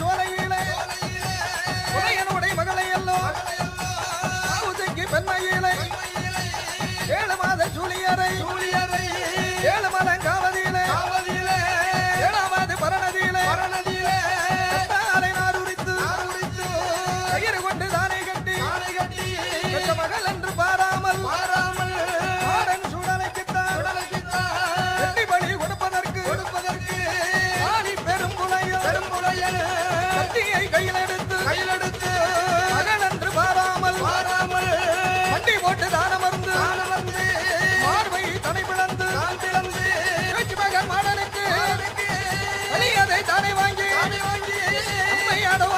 சோலையிலே. உடையனுடைய மகளை எல்லாம் பெண்மையிலே. ஏழு மாத சூழியரை ஏழு மாத கத்தியை கையிலெடுத்து கையிலெடுத்து மகனன்று பாராமல் பாராமல் வண்டி போட்டு தானமர்ந்து தானமர்ந்து மார்பை தனை பிளந்து தான் பிளந்து வெற்றி மகன் மாடனுக்கு அழியதை தானே வாங்கி தானே வாங்கி அம்மையாடவும்